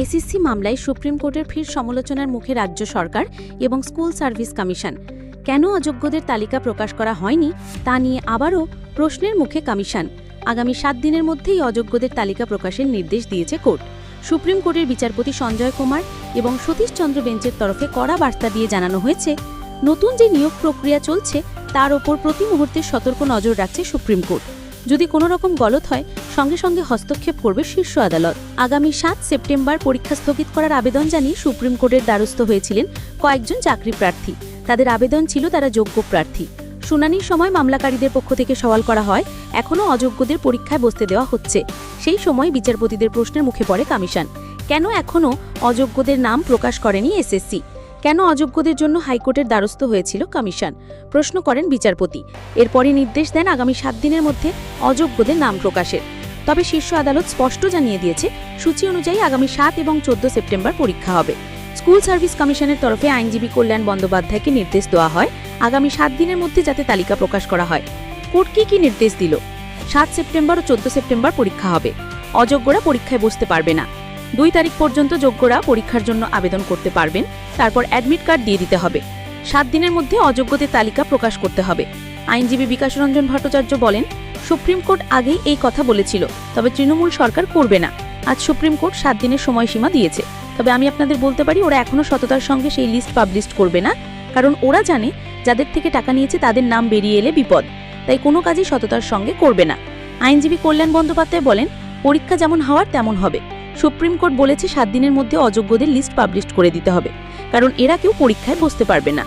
ACC মামলায় supreme কোর্টের ফির সমালোচনার মুখে রাজ্য সরকার এবং স্কুল সার্ভিস কমিশন। কেন অযোগ্যদের তালিকা প্রকাশ করা হয়নি তা নিয়ে আবারও প্রশ্নের মুখে কমিশন। আগামী সাত দিনের মধ্যেই অযোগ্যদের তালিকা প্রকাশের নির্দেশ দিয়েছে কোর্ট। সুপ্রিম কোর্টের বিচারপতি সঞ্জয় কুমার এবং সতীশ চন্দ্র বেঞ্চের তরফে কড়া বার্তা দিয়ে জানানো হয়েছে, নতুন যে নিয়োগ প্রক্রিয়া চলছে তার ওপর প্রতি মুহূর্তে সতর্ক নজর রাখছে সুপ্রিম কোর্ট। যদি কোনো রকম গলত হয় সঙ্গে সঙ্গে হস্তক্ষেপ করবে শীর্ষ আদালত। আগামী সাত সেপ্টেম্বর পরীক্ষা স্থগিত করার আবেদন জানিয়ে সুপ্রিম কোর্টের দ্বারস্থ হয়েছিলেন কয়েকজন চাকরি প্রার্থী। তাদের আবেদন ছিল তারা যোগ্য প্রার্থী। শুনানির সময় মামলাকারীদের পক্ষ থেকে সওয়াল করা হয়, এখনও অযোগ্যদের পরীক্ষায় বসতে দেওয়া হচ্ছে। সেই সময় বিচারপতিদের প্রশ্নের মুখে পড়ে কমিশন। কেন এখনও অযোগ্যদের নাম প্রকাশ করেনি এসএসসি? কেন অযোগ্যদের জন্য হাইকোর্টের দ্বারস্থ হয়েছিল কমিশন? প্রশ্ন করেন বিচারপতি। এরপরই নির্দেশ দেন আগামী সাত দিনের মধ্যে অযোগ্যদের নাম প্রকাশের। তবে শীর্ষ আদালত স্পষ্ট জানিয়ে দিয়েছে, সূচি অনুযায়ী আগামী সাত এবং চোদ্দ সেপ্টেম্বর পরীক্ষা হবে। স্কুল সার্ভিস কমিশনের তরফে আইনজীবী কল্যাণ বন্দ্যোপাধ্যায়কে নির্দেশ দেওয়া হয়, আগামী সাত দিনের মধ্যে যাতে তালিকা প্রকাশ করা হয়। কোর্ট কি কি নির্দেশ দিল? সাত সেপ্টেম্বর ও চোদ্দ সেপ্টেম্বর পরীক্ষা হবে। অযোগ্যরা পরীক্ষায় বসতে পারবে না। দুই তারিখ পর্যন্ত যোগ্যরা পরীক্ষার জন্য আবেদন করতে পারবেন, তারপর অ্যাডমিট কার্ড দিয়ে দিতে হবে। সাত দিনের মধ্যে অযোগ্যদের তালিকা প্রকাশ করতে হবে। আইনজীবী বিকাশ রঞ্জন ভট্টাচার্য বলেন সুপ্রিম কোর্ট আগেই এই কথা বলেছিল, তবে তৃণমূল সরকার করবে না। আজ সুপ্রিম কোর্ট সাত দিনের সময়সীমা দিয়েছে। তবে আমি আপনাদের বলতে পারি, ওরা এখনও সততার সঙ্গে সেই লিস্ট পাবলিশ করবে না, কারণ ওরা জানে যাদের থেকে টাকা নিয়েছে তাদের নাম বেরিয়ে এলে বিপদ। তাই কোনো কাজই সততার সঙ্গে করবে না। আইনজীবী কল্যাণ বন্দ্যোপাধ্যায় বলেন, পরীক্ষা যেমন হওয়ার তেমন হবে। সুপ্রিম কোর্ট বলেছে সাত দিনের মধ্যে অযোগ্যদের লিস্ট পাবলিশ করে দিতে হবে, কারণ এরা কেউ পরীক্ষায় বসতে পারবে না।